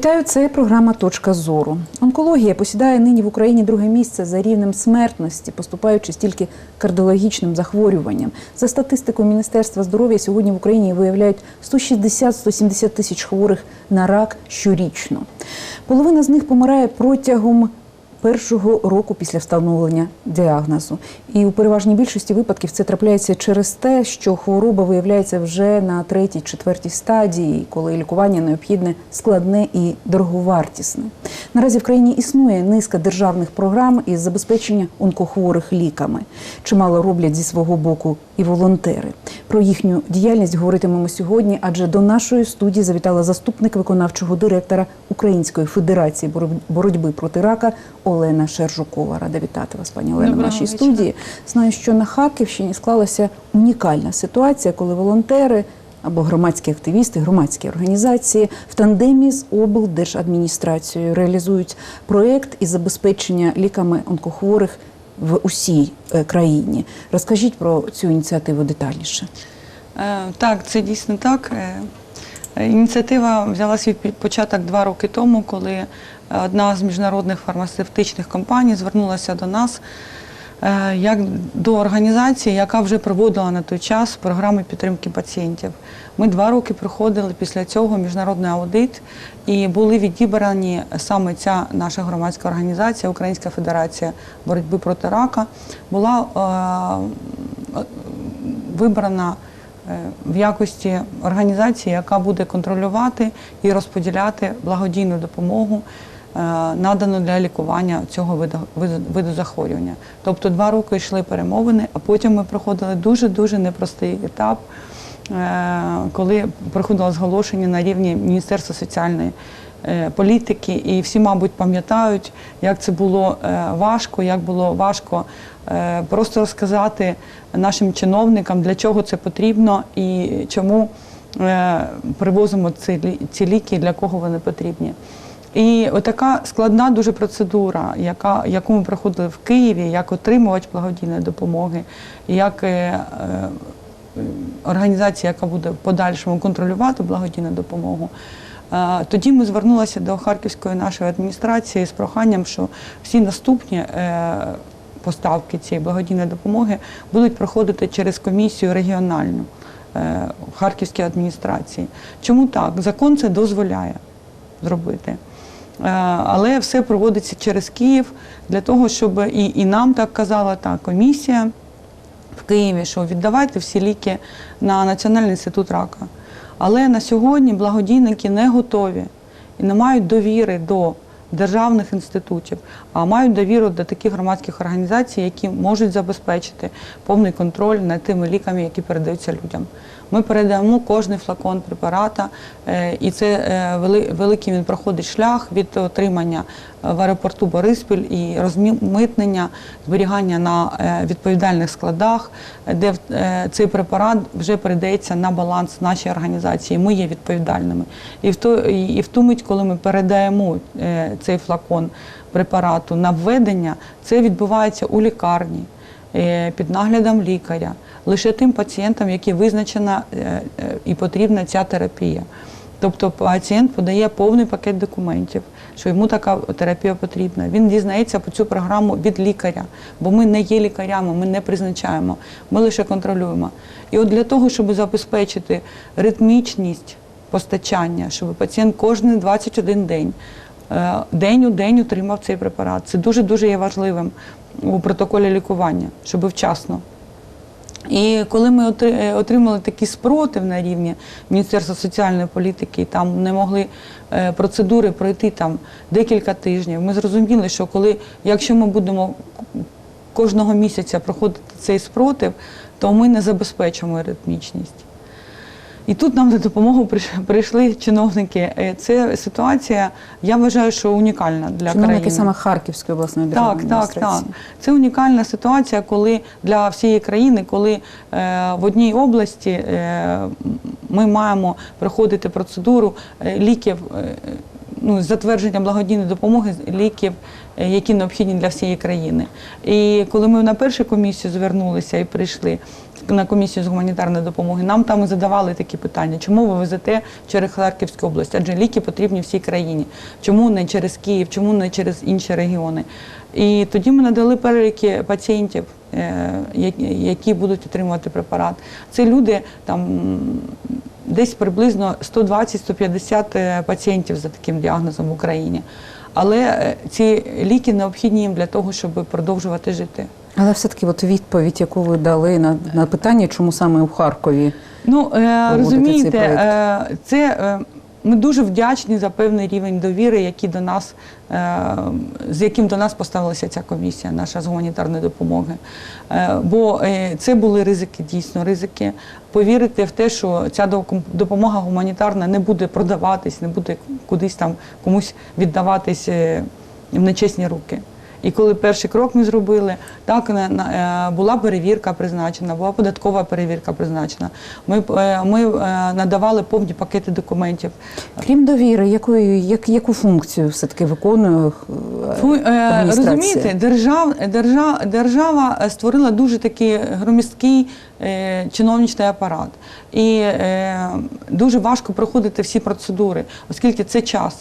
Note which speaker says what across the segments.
Speaker 1: Вітаю, це програма Точка зору. Онкологія посідає нині в Україні друге місце за рівнем смертності, поступаючи стільки кардіологічним захворюванням. За статистикою Міністерства здоров'я сьогодні в Україні виявляють 160-170 тисяч хворих на рак щорічно. Половина з них помирає протягом першого року після встановлення діагнозу. І у переважній більшості випадків це трапляється через те, що хвороба виявляється вже на третій, четвертій стадії, коли лікування необхідне складне і дороговартісне. Наразі в країні існує низка державних програм із забезпечення онкохворих ліками. Чимало роблять зі свого боку і волонтери. Про їхню діяльність говоритимемо сьогодні, адже до нашої студії завітала заступник виконавчого директора Української федерації боротьби- проти рака Олена Шержукова. Рада вітати вас, пані Олена, в нашій студії. Знаю, що на Харківщині склалася унікальна ситуація, коли волонтери або громадські активісти, громадські організації в тандемі з облдержадміністрацією реалізують проєкт із забезпечення ліками онкохворих в усій е, країні. Розкажіть про цю ініціативу детальніше.
Speaker 2: Е, Так, це дійсно так. Е, Ініціатива взяла свій початок два роки тому, коли е, одна з міжнародних фармацевтичних компаній звернулася до нас е, як до організації, яка вже проводила на той час програми підтримки пацієнтів. Ми два роки проходили після цього міжнародний аудит і були відібрані саме ця наша громадська організація, Українська федерація боротьби проти рака, була е, вибрана в якості організації, яка буде контролювати і розподіляти благодійну допомогу, е, надану для лікування цього виду, виду, захворювання. Тобто два роки йшли перемовини, а потім ми проходили дуже-дуже непростий етап, е, коли проходило зголошення на рівні Міністерства соціальної е, політики, і всі, мабуть, пам'ятають, як це було е, важко, як було важко е, просто розказати нашим чиновникам, для чого це потрібно і чому е, привозимо ці, ліки, для кого вони потрібні. І отака складна дуже процедура, яка, яку ми проходили в Києві, як отримувач благодійної допомоги, як е, е, організація, яка буде в подальшому контролювати благодійну допомогу. Е, Тоді ми звернулися до Харківської нашої адміністрації з проханням, що всі наступні е, поставки цієї благодійної допомоги будуть проходити через комісію регіональну е, в Харківській адміністрації. Чому так? Закон це дозволяє зробити. Але все проводиться через Київ для того, щоб і, і нам так казала та комісія в Києві, що віддавайте всі ліки на Національний інститут рака. Але на сьогодні благодійники не готові і не мають довіри до державних інститутів, а мають довіру до таких громадських організацій, які можуть забезпечити повний контроль над тими ліками, які передаються людям. Ми передаємо кожний флакон препарата, е, і це е, великий він проходить шлях від отримання е, в аеропорту Бориспіль і розмитнення, зберігання на відповідальних складах, де цей препарат вже передається на баланс нашій організації. Ми є відповідальними. І в ту, і в ту мить, коли ми передаємо цей флакон препарату на введення, це відбувається у лікарні під наглядом лікаря, лише тим пацієнтам, які визначена е, е, і потрібна ця терапія. Тобто пацієнт подає повний пакет документів, що йому така терапія потрібна. Він дізнається про цю програму від лікаря, бо ми не є лікарями, ми не призначаємо, ми лише контролюємо. І от для того, щоб забезпечити ритмічність постачання, щоб пацієнт кожен 21 день, е, день у день отримав цей препарат. Це дуже дуже є важливим у протоколі лікування, щоб вчасно. І коли ми е, отримали такий спротив на рівні Міністерства соціальної політики, там не могли е, процедури пройти там декілька тижнів, ми зрозуміли, що коли, якщо ми будемо кожного місяця проходити цей спротив, то ми не забезпечимо ритмічність. І тут нам на допомогу прийшли чиновники. Е, Це ситуація, я вважаю, що унікальна для
Speaker 1: Чиновники
Speaker 2: країни.
Speaker 1: саме Харківської обласної
Speaker 2: Так,
Speaker 1: державної
Speaker 2: так, так.
Speaker 1: адміністрації.
Speaker 2: Це унікальна ситуація, коли для всієї країни, коли е, в одній області е, ми маємо проходити процедуру е, ліків. Ну, затвердження благодійної допомоги ліків, е, які необхідні для всієї країни. І коли ми на першу комісію звернулися і прийшли на комісію з гуманітарної допомоги, нам там і задавали такі питання, чому ви везете через Харківську область? Адже ліки потрібні всій країні. Чому не через Київ, чому не через інші регіони? І тоді ми надали переліки пацієнтів, е, які- будуть отримувати препарат. Це люди там десь приблизно 120-150 е, пацієнтів за таким діагнозом в Україні. Але е, ці ліки необхідні їм для того, щоб продовжувати жити.
Speaker 1: Але все-таки от відповідь, яку ви дали на, на питання, чому саме у Харкові.
Speaker 2: Ну, розумієте,
Speaker 1: цей
Speaker 2: розумієте, е, це е, ми дуже вдячні за певний рівень довіри, який до нас, е, з яким до нас поставилася ця комісія, наша з гуманітарної допомоги. Е, бо е, це були ризики, дійсно ризики. Повірити в те, що ця допомога гуманітарна не буде продаватись, не буде кудись там комусь віддаватись в нечесні руки. І коли перший крок ми зробили, так е, була перевірка призначена, була податкова перевірка призначена. Ми, е, ми е, надавали повні пакети документів.
Speaker 1: Крім довіри, якою, як, яку функцію все-таки виконує е,
Speaker 2: Фу, е,
Speaker 1: адміністрація?
Speaker 2: розумієте, держав, держа, держава створила дуже такий громісткий чиновничний апарат. І дуже важко проходити всі процедури, оскільки це час.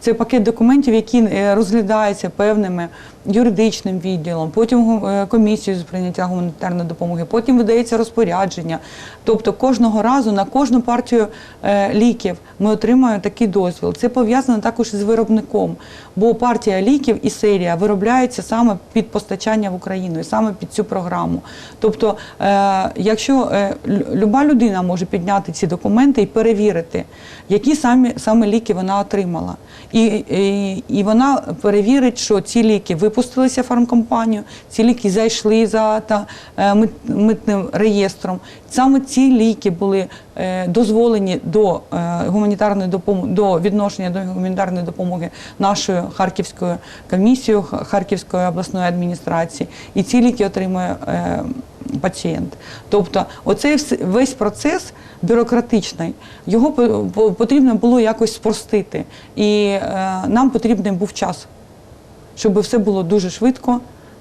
Speaker 2: Це пакет документів, які е, розглядаються певними юридичним відділом, потім е, комісією з прийняття гуманітарної допомоги, потім видається розпорядження. Тобто кожного разу на кожну партію е, ліків ми отримуємо такий дозвіл. Це пов'язано також із виробником, бо партія ліків і серія виробляється саме під постачання в Україну і саме під цю програму. Тобто, якщо люба людина може підняти ці документи і перевірити, які самі саме ліки вона отримала. І, і, і вона перевірить, що ці ліки випустилися фармкомпанію, ці ліки зайшли за та, е, мит, митним реєстром. Саме ці ліки були е, дозволені до е, гуманітарної допомоги, до відношення до гуманітарної допомоги нашою Харківською комісією Харківської обласної адміністрації. І ці ліки отримує е, пацієнт. Тобто, оцей весь процес бюрократичний, його по- по- потрібно було якось спростити. І е, нам потрібен був час, щоб все було дуже швидко,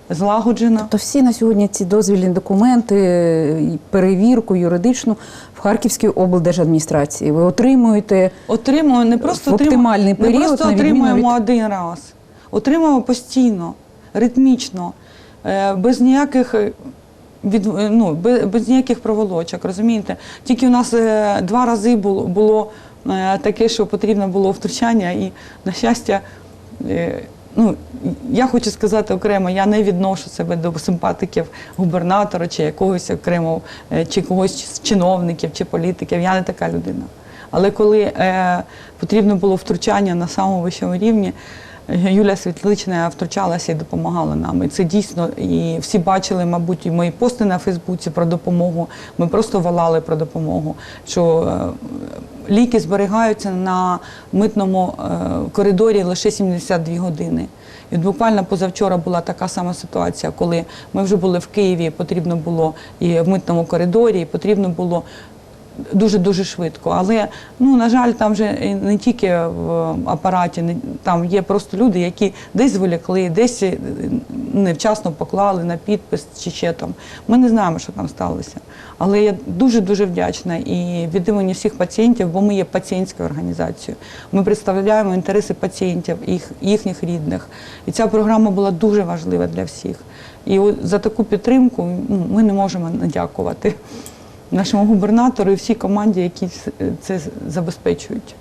Speaker 2: злагоджено.
Speaker 1: То всі на сьогодні ці дозвільні документи, е, перевірку юридичну в Харківській облдержадміністрації. Ви отримуєте
Speaker 2: Отримуємо не просто
Speaker 1: В оптимальний
Speaker 2: не
Speaker 1: період,
Speaker 2: просто отримуємо
Speaker 1: від-
Speaker 2: один раз. Отримуємо постійно, ритмічно, е, без ніяких. Від, е, ну, без, без ніяких проволочок, розумієте? Тільки у нас е, два рази було, було е, таке, що потрібно було втручання, і, на щастя, ну, я хочу сказати окремо, я не відношу себе до симпатиків губернатора чи якогось окремого, чи когось з чиновників, чи політиків. Я не така людина. Але коли е, потрібно було втручання на самому вищому рівні, Юлія Світлична втручалася і допомагала нам. І це дійсно, і всі бачили, мабуть, і мої пости на Фейсбуці про допомогу. Ми просто волали про допомогу. Що е, ліки зберігаються на митному е, коридорі лише 72 години. І буквально позавчора була така сама ситуація, коли ми вже були в Києві, потрібно було і в митному коридорі, і потрібно було дуже дуже швидко. Але ну на жаль, там вже не тільки в апараті, там є просто люди, які десь зволікли, десь е, невчасно поклали на підпис чи ще там. Ми не знаємо, що там сталося. Але я дуже дуже вдячна і від імені всіх пацієнтів, бо ми є пацієнтською організацією. Ми представляємо інтереси пацієнтів, їх, їхніх рідних. І ця програма була дуже важлива для всіх. І за таку підтримку ну, ми не можемо не дякувати нашому губернатору і всій команді, які це забезпечують.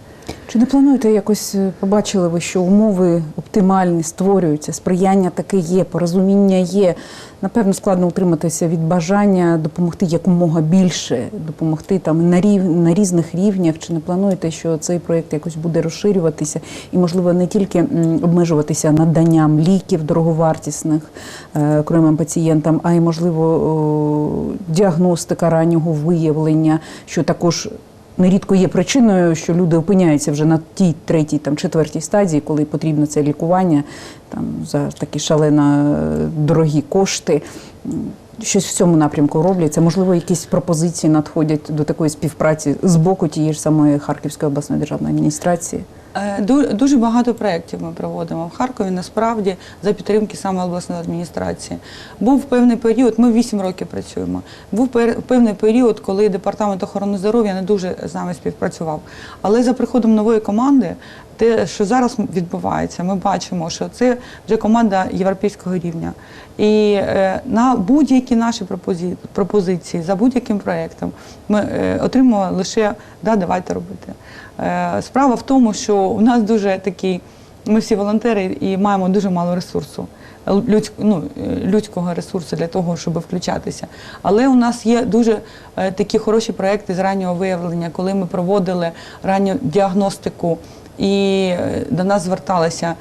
Speaker 1: Чи не плануєте якось е, побачили ви, що умови оптимальні створюються, сприяння таке є, порозуміння є. Напевно, складно утриматися від бажання допомогти якомога більше, допомогти там на рів на різних рівнях. Чи не плануєте, що цей проєкт якось буде розширюватися і, можливо, не тільки обмежуватися наданням ліків дороговартісних е, окремим пацієнтам, а й можливо діагностика раннього виявлення, що також нерідко є причиною, що люди опиняються вже на тій третій, там четвертій стадії, коли потрібно це лікування там за такі шалено е, дорогі кошти. Щось в цьому напрямку робляться? Можливо, якісь пропозиції надходять до такої співпраці з боку тієї ж самої Харківської обласної державної адміністрації?
Speaker 2: Е, ду- Дуже багато проєктів ми проводимо в Харкові, насправді, за підтримки саме обласної адміністрації. Був певний період, ми 8 років працюємо. Був певний період, коли департамент охорони здоров'я не дуже з нами співпрацював. Але за приходом нової команди, те, що зараз відбувається, ми бачимо, що це вже команда європейського рівня. І е, на будь-які наші пропозиції, за будь-яким проєктом, ми е, отримуємо лише да, давайте робити. Е, Справа в тому, що у нас дуже такий, ми всі волонтери і маємо дуже мало ресурсу. Людськ, ну, людського ресурсу для того, щоб включатися. Але у нас є дуже е, такі хороші проекти з раннього виявлення, коли ми проводили ранню діагностику, і е, до нас зверталися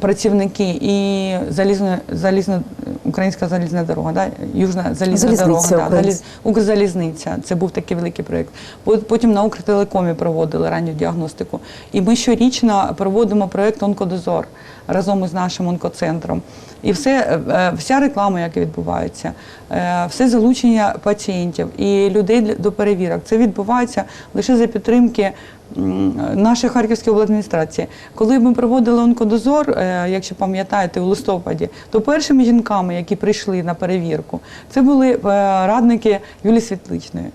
Speaker 2: працівники і залізна, залізна українська залізна дорога, да? Южна залізна
Speaker 1: Залізниця
Speaker 2: дорога, да, заліз- Укрзалізниця. Це був такий великий проєкт. По- Потім на Укртелекомі проводили ранню діагностику. І ми щорічно проводимо проєкт Онкодозор разом із нашим онкоцентром. І все, е, вся реклама, яка відбувається, е, все залучення пацієнтів і людей до перевірок. Це відбувається лише за підтримки м, нашої Харківської обладміністрації. Коли ми проводили онкодозор, е, якщо пам'ятаєте, у листопаді, то першими жінками, які прийшли на перевірку, це були е, радники Юлії Світличної.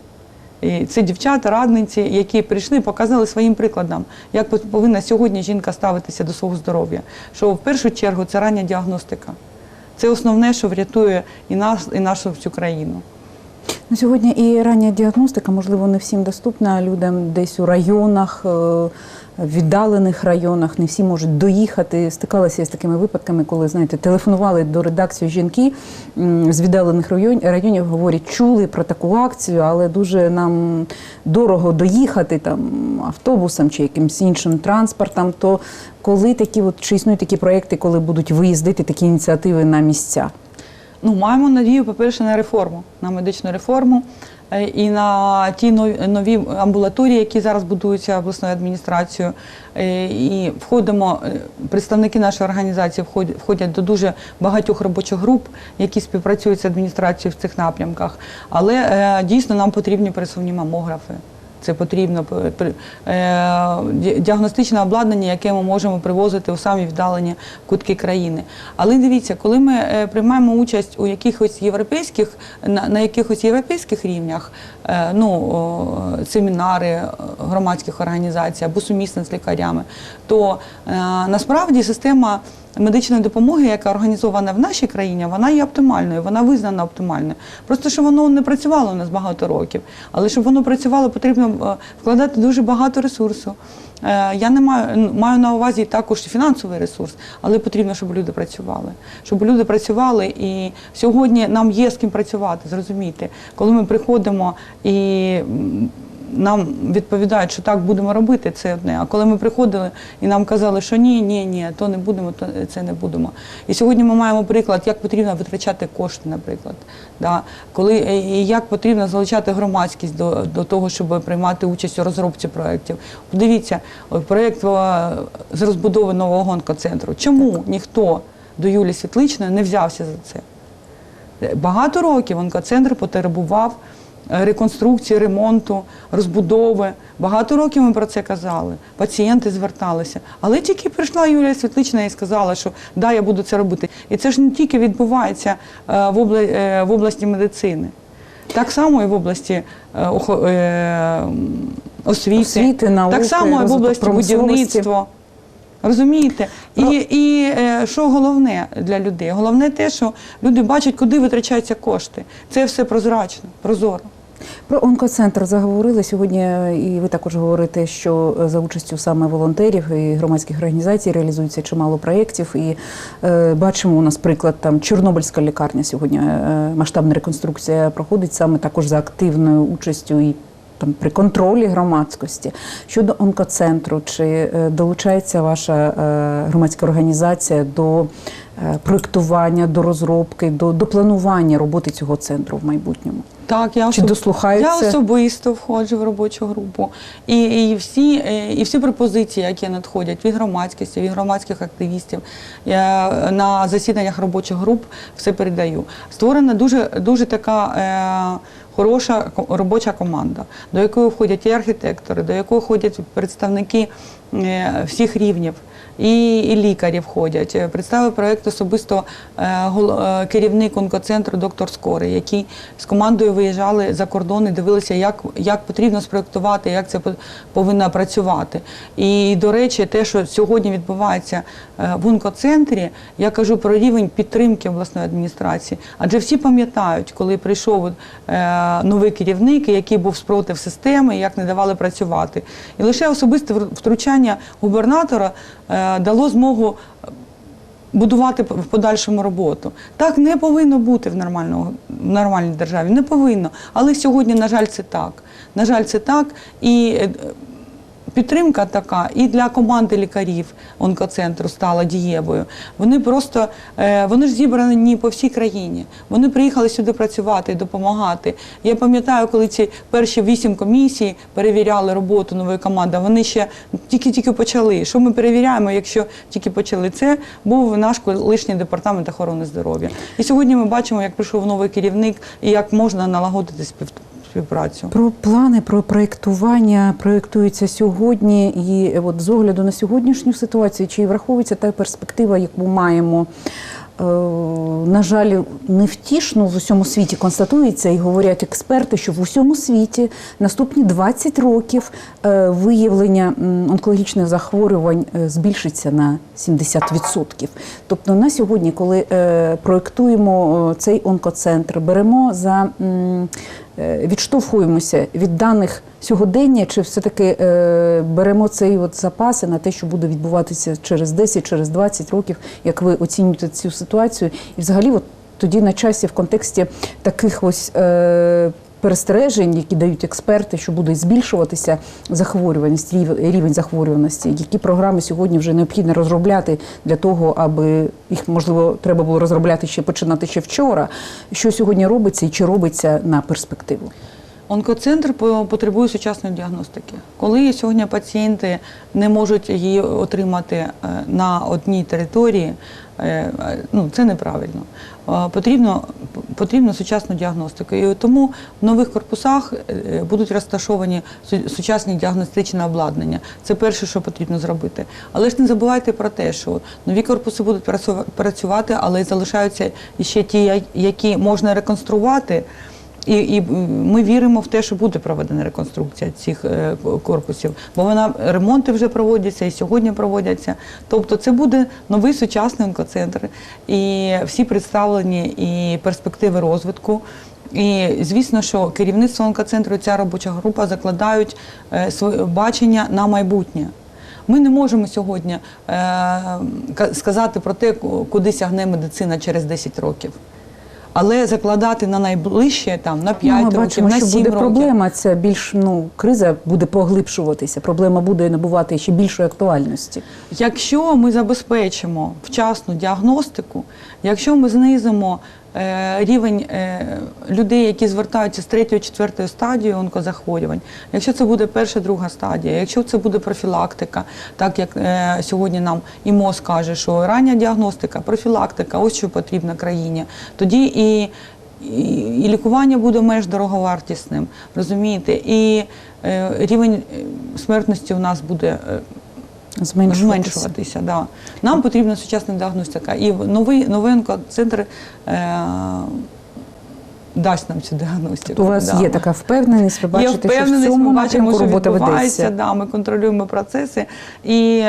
Speaker 2: І це дівчата, радниці, які прийшли, показали своїм прикладом, як повинна сьогодні жінка ставитися до свого здоров'я. Що в першу чергу це рання діагностика. Це основне, що врятує і нас, і нашу всю країну.
Speaker 1: На сьогодні і рання діагностика, можливо, не всім доступна людям десь у районах, е, віддалених районах. Не всі можуть доїхати. Стикалася з такими випадками, коли знаєте, телефонували до редакції жінки з віддалених район- районів. Говорять, чули про таку акцію, але дуже нам дорого доїхати там автобусом чи якимось іншим транспортом. То коли такі, от чи існують такі проекти, коли будуть виїздити такі ініціативи на місця?
Speaker 2: Ну, маємо надію, по-перше, на реформу, на медичну реформу е, і на ті нові- амбулаторії, які зараз будуються обласною адміністрацією. Е, І входимо, е, представники нашої організації входять, до дуже багатьох робочих груп, які співпрацюють з адміністрацією в цих напрямках. Але дійсно нам потрібні пересувні мамографи. Це потрібно е, ді- діагностичне обладнання, яке ми можемо привозити у самі віддалені кутки країни. Але дивіться, коли ми е, приймаємо участь у якихось європейських на, на якихось європейських рівнях, е, ну семінари е, громадських організацій або сумісно з лікарями, то е, насправді система. Медичної допомоги, яка організована в нашій країні, вона є оптимальною, вона визнана оптимальною. Просто що воно не працювало у нас багато років. Але щоб воно працювало, потрібно е, вкладати дуже багато ресурсу. Е, Я не маю маю на увазі також фінансовий ресурс, але потрібно, щоб люди працювали. Щоб люди працювали, і сьогодні нам є з ким працювати. Зрозумійте, коли ми приходимо і нам відповідають, що так будемо робити, це одне. А коли ми приходили і нам казали, що ні, ні, ні, то не будемо, то це не будемо. І сьогодні ми маємо приклад, як потрібно витрачати кошти, наприклад. Да? Коли, е, і як потрібно залучати громадськість до, до того, щоб приймати участь у розробці проєктів. Подивіться, проєкт е, з розбудови нового онкоцентру. Чому ніхто до Юлії Світличної не взявся за це? Багато років онкоцентр потребував е, реконструкції, ремонту, розбудови. Багато років ми про це казали. Пацієнти зверталися. Але тільки прийшла Юлія Світлична і сказала, що да, я буду це робити. І це ж не тільки відбувається е, в, е, в області медицини. Так само і в області е, е, освіти,
Speaker 1: Освіти, науки,
Speaker 2: так само і в області будівництва. Розумієте? І,
Speaker 1: Ну-
Speaker 2: і е, що головне для людей? Головне те, що люди бачать, куди витрачаються кошти. Це все прозрачно, прозоро.
Speaker 1: Про онкоцентр заговорили сьогодні, і ви також говорите, що за участю саме волонтерів і громадських організацій реалізується чимало проєктів. І е, бачимо у нас приклад там Чорнобильська лікарня сьогодні. е, масштабна реконструкція проходить саме також за активною участю і там при контролі громадськості. Щодо онкоцентру, чи е, долучається ваша е, громадська організація до е, проєктування, до розробки, до, до планування роботи цього центру в майбутньому?
Speaker 2: Так, я
Speaker 1: Чи
Speaker 2: особ-
Speaker 1: дослухаються?
Speaker 2: Я особисто входжу в робочу групу. І, і, всі, е, і всі пропозиції, які надходять від громадськості, від громадських активістів, я на засіданнях робочих груп все передаю. Створена дуже, дуже така. Е, Хороша робоча команда, до якої входять і архітектори, до якої входять представники е, всіх рівнів, і, і лікарі входять. Представив проєкт особисто е, е, керівник онкоцентру доктор Скорий, який з командою виїжджали за кордон і дивилися, як, як потрібно спроєктувати, як це по- повинно працювати. І, до речі, те, що сьогодні відбувається е, в онкоцентрі, я кажу про рівень підтримки обласної адміністрації. Адже всі пам'ятають, коли прийшов новий керівник, який був спротив системи, як не давали працювати. І лише особисте втручання губернатора дало змогу будувати в подальшому роботу. Так не повинно бути в, в нормальній державі. Не повинно. Але сьогодні, на жаль, це так. На жаль, це так. І е, підтримка така і для команди лікарів онкоцентру стала дієвою. Вони просто е, вони ж зібрані по всій країні. Вони приїхали сюди працювати і допомагати. Я пам'ятаю, коли ці перші вісім комісій перевіряли роботу нової команди. Вони ще тільки-тільки почали. Що ми перевіряємо, якщо тільки почали? Це був наш колишній департамент охорони здоров'я. І сьогодні ми бачимо, як прийшов новий керівник і як можна налагодити спів- співпрацю.
Speaker 1: Про плани, про проєктування проєктуються сьогодні, і от з огляду на сьогоднішню ситуацію, чи враховується та перспектива, яку маємо. Е, На жаль, невтішно в усьому світі констатується і говорять експерти, що в усьому світі наступні 20 років е, виявлення онкологічних захворювань е, збільшиться на 70%. Тобто на сьогодні, коли е, проєктуємо е, цей онкоцентр, беремо за е, відштовхуємося від даних сьогодення, чи все-таки е, беремо цей от запаси на те, що буде відбуватися через 10, через 20 років, як ви оцінюєте цю ситуацію, і взагалі, от тоді на часі в контексті таких ось. Перестережень, які дають експерти, що буде збільшуватися захворюваність, рів- рівень захворюваності, які програми сьогодні вже необхідно розробляти для того, аби їх можливо треба було розробляти ще починати ще вчора. Що сьогодні робиться і чи робиться на перспективу?
Speaker 2: Онкоцентр по- потребує сучасної діагностики. Коли сьогодні пацієнти не можуть її отримати е, на одній території, е, ну це неправильно. Е, Потрібно, потрібно сучасну діагностику. І тому в нових корпусах будуть розташовані сучасні діагностичне обладнання. Це перше, що потрібно зробити. Але ж не забувайте про те, що нові корпуси будуть працю- працювати, але залишаються ще ті, які можна реконструювати. І, і ми віримо в те, що буде проведена реконструкція цих е, корпусів, бо вона ремонти вже проводяться і сьогодні проводяться. Тобто це буде новий сучасний онкоцентр, і всі представлені і перспективи розвитку. І звісно, що керівництво онкоцентру ця робоча група закладають е, своє бачення на майбутнє. Ми не можемо сьогодні е, сказати про те, куди сягне медицина через 10 років. Але закладати на найближче там на 5
Speaker 1: Ну, ми
Speaker 2: років,
Speaker 1: бачимо,
Speaker 2: на
Speaker 1: що буде
Speaker 2: років.
Speaker 1: проблема. Це більш ну криза буде поглибшуватися. Проблема буде набувати ще більшої актуальності.
Speaker 2: Якщо ми забезпечимо вчасну діагностику, якщо ми знизимо рівень е, людей, які звертаються з третьої, четвертої стадії онкозахворювань, якщо це буде перша, друга стадія, якщо це буде профілактика, так як е, сьогодні нам і МОЗ каже, що рання діагностика, профілактика, ось що потрібно країні, тоді і і, лікування буде менш дороговартісним, розумієте, і е, рівень е, смертності у нас буде е,
Speaker 1: Зменшуватися.
Speaker 2: зменшуватися. Да. Нам потрібна сучасна діагностика. І новий новий онкоцентр е, дасть нам цю діагностику.
Speaker 1: У вас
Speaker 2: да.
Speaker 1: є така впевненість, ви
Speaker 2: Є
Speaker 1: бачите, що в
Speaker 2: впевненість,
Speaker 1: цьому
Speaker 2: ми бачимо,
Speaker 1: напрямку
Speaker 2: що
Speaker 1: робота
Speaker 2: відбувається,
Speaker 1: ведеться.
Speaker 2: да, ми контролюємо процеси. І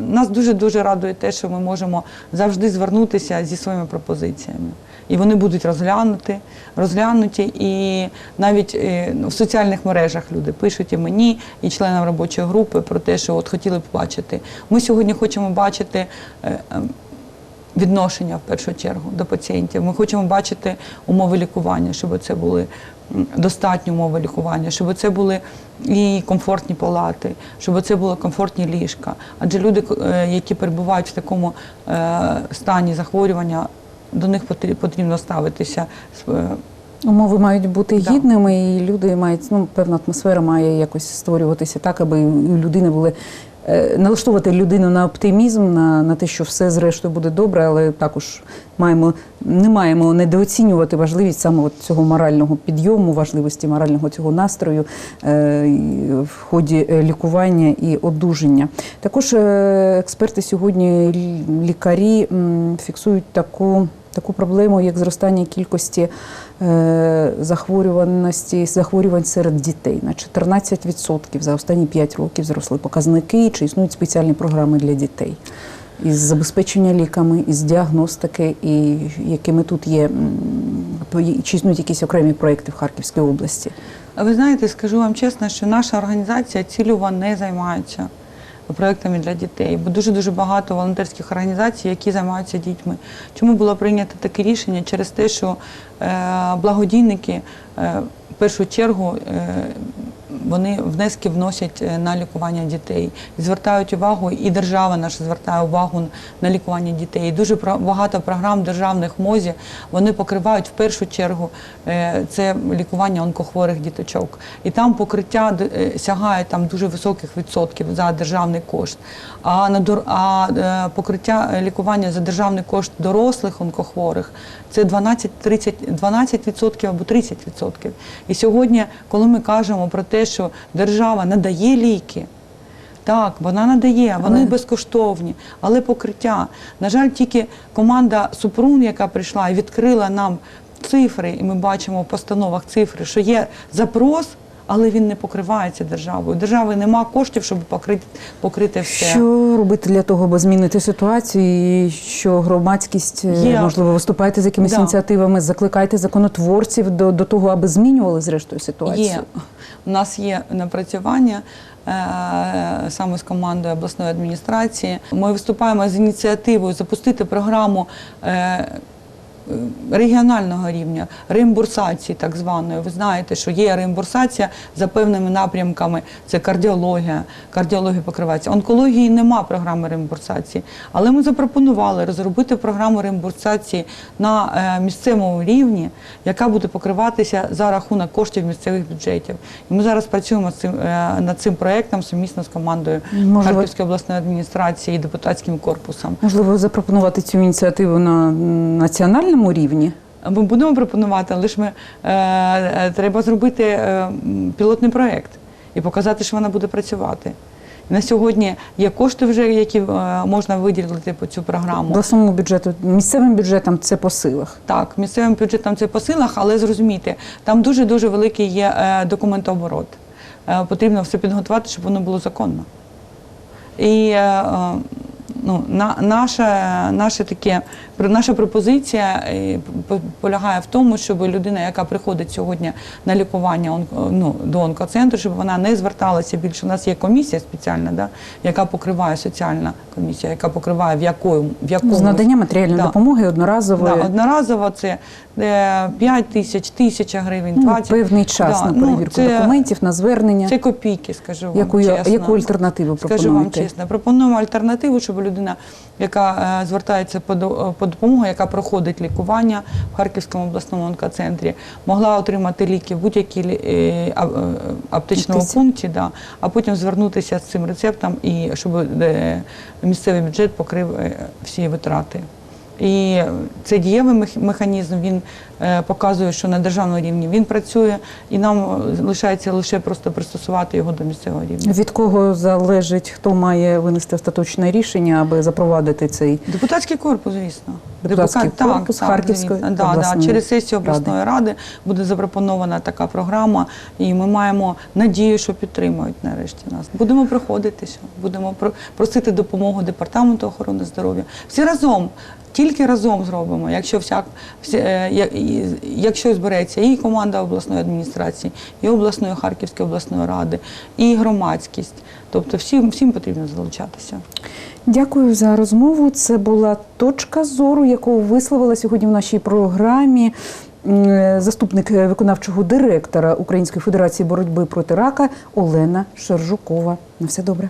Speaker 2: нас дуже-дуже радує те, що ми можемо завжди звернутися зі своїми пропозиціями. І вони будуть розглянуті, розглянуті. І навіть е, ну, в соціальних мережах люди пишуть і мені, і членам робочої групи про те, що от хотіли б бачити. Ми сьогодні хочемо бачити. е, ем, Відношення в першу чергу до пацієнтів. Ми хочемо бачити умови лікування, щоб це були достатні умови лікування, щоб це були і комфортні палати, щоб це були комфортні ліжка. Адже люди, е, які перебувають в такому стані захворювання, до них потр- потрібно ставитися е,
Speaker 1: Умови мають бути
Speaker 2: Да.
Speaker 1: гідними, і люди мають ну певна атмосфера має якось створюватися так, аби у людини були. е, Налаштувати людину на оптимізм, на, на те, що все зрештою буде добре, але також маємо не маємо недооцінювати важливість саме от цього морального підйому, важливості морального цього настрою е, в ході е, лікування і одужання. Також експерти сьогодні лікарі фіксують таку. Таку проблему, як зростання кількості е, захворюваності, захворювань серед дітей на 14% за останні 5 років зросли показники. Чи існують спеціальні програми для дітей із забезпечення ліками, із діагностики, і якими тут є чи існують якісь окремі проекти в Харківській області?
Speaker 2: Ви знаєте, скажу вам чесно, що наша організація цільово не займається проектами для дітей, бо дуже дуже багато волонтерських організацій, які займаються дітьми. Чому було прийнято таке рішення? Через те, що е, благодійники е, в першу чергу е, вони внески вносять е, на лікування дітей звертають увагу, і держава наша звертає увагу на лікування дітей. І дуже багато програм державних МОЗі вони покривають в першу чергу е, це лікування онкохворих діточок. І там покриття е, сягає там дуже високих відсотків за державний кошт. А на а покриття лікування за державний кошт дорослих онкохворих це 12, 30, 12% або 30%. І сьогодні, коли ми кажемо про те, що держава надає ліки, так, вона надає, вони
Speaker 1: Але-
Speaker 2: безкоштовні, але покриття. На жаль, тільки команда Супрун, яка прийшла і відкрила нам цифри, і ми бачимо в постановах цифри, що є запрос, але він не покривається державою. Держави нема коштів, щоб покрити, покрити все.
Speaker 1: Що робити для того, аби змінити ситуацію? І що громадськість е,
Speaker 2: Є.
Speaker 1: можливо виступаєте з якимись
Speaker 2: Да.
Speaker 1: ініціативами, закликайте законотворців до, до того, аби змінювали зрештою ситуацію?
Speaker 2: Є. У нас є напрацювання е, саме з командою обласної адміністрації. Ми виступаємо з ініціативою запустити програму. Е, Регіонального рівня реімбурсації, так званої. Ви знаєте, що є реімбурсація за певними напрямками. Це кардіологія. Кардіологія покривається. Онкології нема програми реімбурсації, але ми запропонували розробити програму реімбурсації на е, місцевому рівні, яка буде покриватися за рахунок коштів місцевих бюджетів. І ми зараз працюємо цим, е, над цим проектом сумісно з командою
Speaker 1: Можливо-
Speaker 2: Харківської обласної адміністрації і депутатським корпусом.
Speaker 1: Можливо, запропонувати цю ініціативу на національному рівні?
Speaker 2: Ми будемо пропонувати, але ж ми е, е, треба зробити е, пілотний проєкт і показати, що вона буде працювати. На сьогодні є кошти вже, які е, можна виділити по цю програму.
Speaker 1: Обласному бюджету, місцевим бюджетам це по силах.
Speaker 2: Так, місцевим бюджетом це по силах, але зрозумійте, там дуже дуже великий є е, документооборот. Е, потрібно все підготувати, щоб воно було законно. І е, е, ну, на, наша, наше таке, наша пропозиція е, полягає в тому, щоб людина, яка приходить сьогодні на лікування ну, до онкоцентру, щоб вона не зверталася більше. У нас є комісія спеціальна, да, яка покриває соціальна комісія, яка покриває в якому в якому
Speaker 1: З надання матеріальної
Speaker 2: Да.
Speaker 1: допомоги одноразової.
Speaker 2: Да, одноразово це е, 5 тисяч, тисяча гривень,
Speaker 1: Ну,
Speaker 2: 20.
Speaker 1: певний час
Speaker 2: Да,
Speaker 1: на
Speaker 2: ну,
Speaker 1: перевірку
Speaker 2: це-
Speaker 1: документів, на звернення.
Speaker 2: Це копійки, скажу вам
Speaker 1: Яку,
Speaker 2: чесно.
Speaker 1: яку альтернативу
Speaker 2: Скажу вам чесно, пропонуємо альтернативу, щоб людина, яка е, звертається по, допомогу, яка проходить лікування в Харківському обласному онкоцентрі, могла отримати ліки в будь-якій е, е, аптечному пункті, да, а потім звернутися з цим рецептом і щоб е, місцевий бюджет покрив е, всі витрати. І це дієвий механізм, він е, показує, що на державному рівні він працює, і нам лишається лише просто пристосувати його до місцевого рівня.
Speaker 1: Від кого залежить, хто має винести остаточне рішення, аби запровадити цей
Speaker 2: Депутатський корпус, звісно.
Speaker 1: Депутатський
Speaker 2: Депука-
Speaker 1: корпус Харківської
Speaker 2: звісно. да, да. Через сесію обласної ради. буде запропонована така програма, і ми маємо надію, що підтримують нарешті нас. Будемо приходитися, будемо просити допомогу департаменту охорони здоров'я. Всі разом. Тільки разом зробимо, якщо всяк, е, якщо збереться і команда обласної адміністрації, і обласної Харківської обласної ради, і громадськість. Тобто всім, всім потрібно залучатися.
Speaker 1: Дякую за розмову. Це була точка зору, яку висловила сьогодні в нашій програмі заступник виконавчого директора Української федерації боротьби проти рака Олена Шержукова. На все добре.